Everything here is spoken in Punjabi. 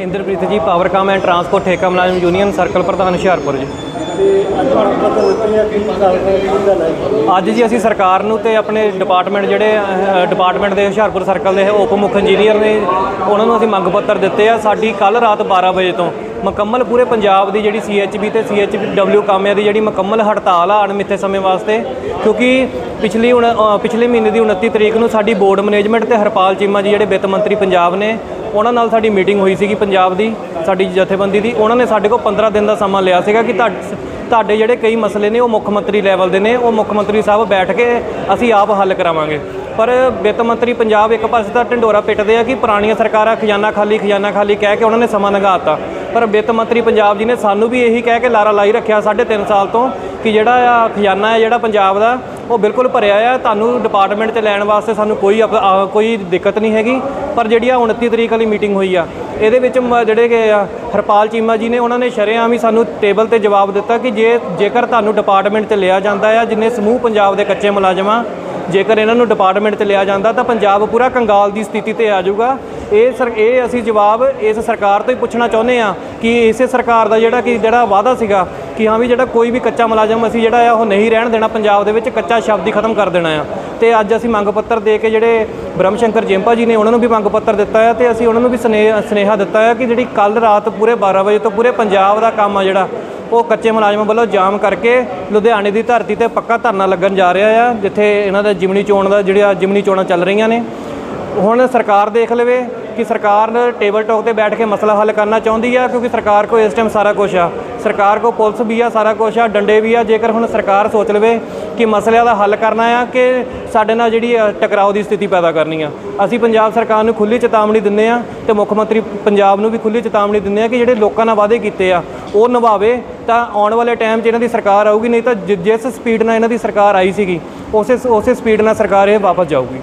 ਇੰਦਰਪ੍ਰੀਤ ਜੀ ਪਾਵਰਕਾਮ ਐਂਡ ਟਰਾਂਸਪੋਰਟ ਠੇਕਾ ਮੁਲਾਜ਼ਮ ਯੂਨੀਅਨ ਸਰਕਲ ਪ੍ਰਧਾਨ ਹੁਸ਼ਿਆਰਪੁਰ ਜੀ। ਅੱਜ ਜੀ ਅਸੀਂ ਸਰਕਾਰ ਨੂੰ ਤੇ ਆਪਣੇ ਡਿਪਾਰਟਮੈਂਟ ਜਿਹੜੇ ਡਿਪਾਰਟਮੈਂਟ ਦੇ ਹੁਸ਼ਿਆਰਪੁਰ ਸਰਕਲ ਦੇ ਉਪ ਮੁੱਖ ਇੰਜੀਨੀਅਰ ਨੇ, ਉਹਨਾਂ ਨੂੰ ਅਸੀਂ ਮੰਗ ਪੱਤਰ ਦਿੱਤੇ ਆ। ਸਾਡੀ ਕੱਲ ਰਾਤ 12 ਵਜੇ ਤੋਂ ਮੁਕੰਮਲ ਪੂਰੇ ਪੰਜਾਬ ਦੀ ਜਿਹੜੀ ਸੀਐਚਬੀ ਤੇ ਸੀਐਚਡਬਲਿਊ ਕਾਮਿਆਂ ਦੀ ਜਿਹੜੀ ਮੁਕੰਮਲ ਹੜਤਾਲ ਆ ਅਣਮਿੱਥੇ ਸਮੇਂ ਵਾਸਤੇ, ਕਿਉਂਕਿ ਪਿਛਲੀ ਹੁਣ ਪਿਛਲੇ ਮਹੀਨੇ ਦੀ 29 ਤਰੀਕ ਨੂੰ ਸਾਡੀ ਬੋਰਡ ਮੈਨੇਜਮੈਂਟ ਤੇ ਹਰਪਾਲ ਚੀਮਾ ਜੀ ਜਿਹੜੇ ਵਿੱਤ ਮੰਤਰੀ ਪੰਜਾਬ ਨੇ ਉਹਨਾਂ ਨਾਲ ਸਾਡੀ ਮੀਟਿੰਗ ਹੋਈ ਸੀਗੀ ਪੰਜਾਬ ਦੀ, ਸਾਡੀ ਜਥੇਬੰਦੀ ਦੀ। ਉਹਨਾਂ ਨੇ ਸਾਡੇ ਕੋਲ 15 ਦਿਨ ਦਾ ਸਮਾਂ ਲਿਆ ਸੀਗਾ ਕਿ ਤੁਹਾਡੇ ਤੁਹਾਡੇ ਜਿਹੜੇ ਕਈ ਮਸਲੇ ਨੇ ਉਹ ਮੁੱਖ ਮੰਤਰੀ ਲੈਵਲ ਦੇ ਨੇ। ਉਹ ਮੁੱਖ ਮੰਤਰੀ ਸਾਹਿਬ ਬੈਠ ਕੇ ਅਸੀਂ ਆਪ ਹੱਲ ਕਰਾਵਾਂਗੇ। ਪਰ ਵਿੱਤ ਮੰਤਰੀ ਪੰਜਾਬ ਇੱਕ ਪਾਸੇ ਤਾਂ ਢਿੰਡੋਰਾ ਪਿੱਟਦੇ ਆ ਕਿ ਪੁਰਾਣੀਆਂ ਸਰਕਾਰਾਂ ਖਜ਼ਾਨਾ ਖਾਲੀ ਖਜ਼ਾਨਾ ਖਾਲੀ ਕਹਿ ਕੇ ਉਹਨਾਂ ਨੇ ਸਮਾਂ ਲੰਘਾਤਾ ਪਰ ਵਿੱਤ ਮੰਤਰੀ ਪੰਜਾਬ ਜੀ ਨੇ ਸਾਨੂੰ ਵੀ ਇਹੀ ਕਹਿ ਕੇ ਲਾਰਾ ਲਾਈ ਰੱਖਿਆ ਸਾਢੇ ਤਿੰਨ ਸਾਲ ਤੋਂ ਕਿ ਜਿਹੜਾ ਆ ਖਜ਼ਾਨਾ ਹੈ, ਜਿਹੜਾ ਪੰਜਾਬ ਦਾ, ਉਹ ਬਿਲਕੁਲ ਭਰਿਆ ਆ। ਤੁਹਾਨੂੰ ਡਿਪਾਰਟਮੈਂਟ 'ਚ ਲੈਣ ਵਾਸਤੇ ਸਾਨੂੰ ਕੋਈ ਅਪ- ਕੋਈ ਦਿੱਕਤ ਨਹੀਂ ਹੈਗੀ। ਪਰ ਜਿਹੜੀ ਆ 29 ਤਰੀਕ ਵਾਲੀ ਮੀਟਿੰਗ ਹੋਈ ਆ, ਇਹਦੇ ਵਿੱਚ ਮ- ਜਿਹੜੇ ਕਿ ਹਰਪਾਲ ਚੀਮਾ ਜੀ ਨੇ, ਉਹਨਾਂ ਨੇ ਸ਼ਰੇਆਮ ਹੀ ਸਾਨੂੰ ਟੇਬਲ ਤੇ ਜਵਾਬ ਦਿੱਤਾ ਕਿ ਜੇ ਜੇਕਰ ਤੁਹਾਨੂੰ ਡਿਪਾਰਟਮੈਂਟ 'ਚ ਲਿਆ ਜਾਂਦਾ ਆ, ਜਿੰਨੇ ਸਮੂਹ ਪੰਜਾਬ ਦੇ ਕੱਚੇ ਮੁਲਾਜ਼ਮਾਂ ਜੇਕਰ ਇਹਨਾਂ ਨੂੰ ਡਿਪਾਰਟਮੈਂਟ 'ਚ ਲਿਆ ਜਾਂਦਾ ਤਾਂ ਪੰਜਾਬ ਪੂਰਾ ਕੰਗਾਲ ਦੀ ਸਥਿਤੀ ਤੇ ਆ ਜਾਊਗਾ। ਇਹ ਸਰ, ਇਹ ਅਸੀਂ ਜਵਾਬ ਇਸ ਸਰਕਾਰ ਤੋਂ ਹੀ ਪੁੱਛਣਾ ਚਾਹੁੰਦੇ ਆ ਕਿ ਇਸੇ ਸਰਕਾਰ ਦਾ ਜਿਹੜਾ ਕਿ ਜਿਹੜਾ ਵਾਅਦਾ ਸੀਗਾ ਕਿ ਹਾਂ ਵੀ ਜਿਹੜਾ ਕੋਈ ਵੀ ਕੱਚਾ ਮੁਲਾਜ਼ਮ ਅਸੀਂ ਜਿਹੜਾ ਆ ਉਹ ਨਹੀਂ ਰਹਿਣ ਦੇਣਾ, ਪੰਜਾਬ ਦੇ ਵਿੱਚ ਕੱਚਾ ਸ਼ਬਦ ਹੀ ਖਤਮ ਕਰ ਦੇਣਾ ਆ। ਤੇ ਅੱਜ ਅਸੀਂ ਮੰਗ ਪੱਤਰ ਦੇ ਕੇ ਜਿਹੜੇ ਬ੍ਰਹਮ ਸ਼ੰਕਰ ਜੇਂਪਾ ਜੀ ਨੇ ਉਹਨਾਂ ਨੂੰ ਵੀ ਮੰਗ ਪੱਤਰ ਦਿੱਤਾ ਆ ਤੇ ਅਸੀਂ ਉਹਨਾਂ ਨੂੰ ਵੀ ਸਨੇਹ, ਸੁਨੇਹਾ ਦਿੱਤਾ ਆ ਕਿ ਜਿਹੜੀ ਕੱਲ ਰਾਤ ਪੂਰੇ 12 ਵਜੇ ਤੋਂ ਪੂਰੇ ਪੰਜਾਬ ਦਾ ਕੰਮ ਆ ਜਿਹੜਾ ਉਹ ਕੱਚੇ ਮੁਲਾਜ਼ਮਾਂ ਵੱਲੋਂ ਜਾਮ ਕਰਕੇ ਲੁਧਿਆਣੇ ਦੀ ਧਰਤੀ ਤੇ ਪੱਕਾ ਧਰਨਾ ਲੱਗਣ ਜਾ ਰਿਹਾ ਆ ਜਿੱਥੇ ਇਹਨਾਂ ਦਾ ਜਿਮਨੀ ਚੋਣ ਦਾ ਜਿਹੜਾ ਜਿਮਨੀ ਚੋਣਾਂ ਚੱਲ ਰਹੀਆਂ ਨੇ। ਹੁਣ ਸਰਕਾਰ ਦੇਖ ਲਵੇ ਕਿ ਸਰਕਾਰ ਟੇਬਲ ਟਾਕ ਤੇ ਬੈਠ ਕੇ ਮਸਲਾ ਹੱਲ ਕਰਨਾ ਚਾਹੁੰਦੀ ਆ ਕਿਉਂਕਿ ਸਰਕਾਰ ਕੋਲ ਇਸ ਟਾਈਮ ਸਾਰਾ ਕੁਝ ਆ। ਸਰਕਾਰ ਕੋਲ ਪੁਲਿਸ ਵੀ ਆ ਸਾਰਾ ਕੁਝ ਆ ਡੰਡੇ ਵੀ ਆ। ਜੇਕਰ ਹੁਣ ਸਰਕਾਰ ਸੋਚ ਲਵੇ ਕਿ ਮਸਲਿਆਂ ਦਾ ਹੱਲ ਕਰਨਾ ਆ ਕਿ ਸਾਡੇ ਨਾਲ ਜਿਹੜੀ ਅ, ਟਕਰਾਓ ਦੀ ਸਥਿਤੀ ਪੈਦਾ ਕਰਨੀ ਆ। ਅਸੀਂ ਪੰਜਾਬ ਸਰਕਾਰ ਨੂੰ ਖੁੱਲੀ ਚੇਤਾਵਨੀ ਦਿੰਦੇ ਆ ਤੇ ਮੁੱਖ ਮੰਤਰੀ ਪੰਜਾਬ ਨੂੰ ਵੀ ਖੁੱਲੀ ਚੇਤਾਵਨੀ ਦਿੰਦੇ ਆ ਕਿ ਜਿਹੜੇ ਲੋਕਾਂ ਨਾਲ ਵਾਅਦੇ ਕੀਤੇ ਆ ਉਹ ਨਿਭਾਵੇ ਤਾਂ ਆਉਣ ਵਾਲੇ ਟਾਈਮ 'ਚ ਇਹਨਾਂ ਦੀ ਸਰਕਾਰ ਆਊਗੀ, ਨਹੀਂ ਤਾਂ ਜਿ- ਜਿਸ ਸਪੀਡ ਨਾਲ ਇਹਨਾਂ ਦੀ ਸਰਕਾਰ ਆਈ ਸੀਗੀ, ਉਸੇ ਉਸੇ ਸਪੀਡ ਨਾਲ ਸਰਕਾਰ ਇਹ ਵਾਪਸ ਜਾਊਗੀ।